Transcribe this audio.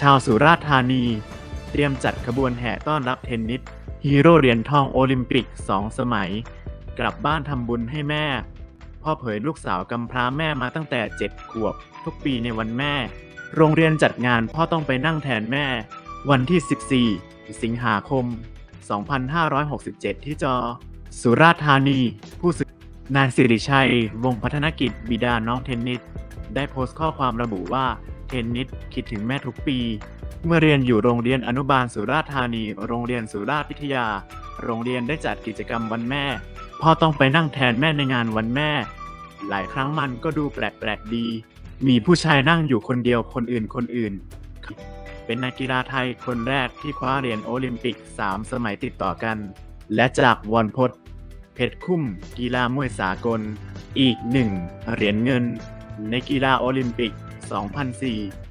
ชาวสุราษฎร์ธานี เตรียมจัดขบวนแห่ต้อนรับเทนนิสฮีโร่เหรียญทองโอลิมปิก 2 สมัย กลับบ้านทำบุญให้แม่ พ่อเผยลูกสาวกำพร้าแม่มาตั้งแต่ 7 ขวบ ทุกปีในวันแม่ โรงเรียนจัดงานพ่อต้องไปนั่งแทนแม่ วันที่ 14 สิงหาคม 2567 ที่จอ สุราษฎร์ธานี ผู้สื่อนายสิริชัย วงพัฒนกิจบิดาน้องเทนนิสได้โพสต์ข้อความระบุว่า เทนนิสคิดถึงแม่ทุกปี เมื่อเรียนอยู่โรงเรียนอนุบาลสุราษฎร์ธานี โรงเรียนสุราษฎร์วิทยา โรงเรียนได้จัดกิจกรรมวันแม่ พ่อต้องไปนั่งแทนแม่ในงานวันแม่ หลายครั้งมันก็ดูแปลกๆดี มีผู้ชายนั่งอยู่คนเดียวคนอื่นคนอื่น เป็นนักกีฬาไทยคนแรกที่คว้าเหรียญโอลิมปิก 3 สมัยติดต่อกัน และจากวอนพจน์เพชรคุ้ม กีฬามวยสากล อีกหนึ่งเหรียญเงิน ในกีฬาโอลิมปิก 2004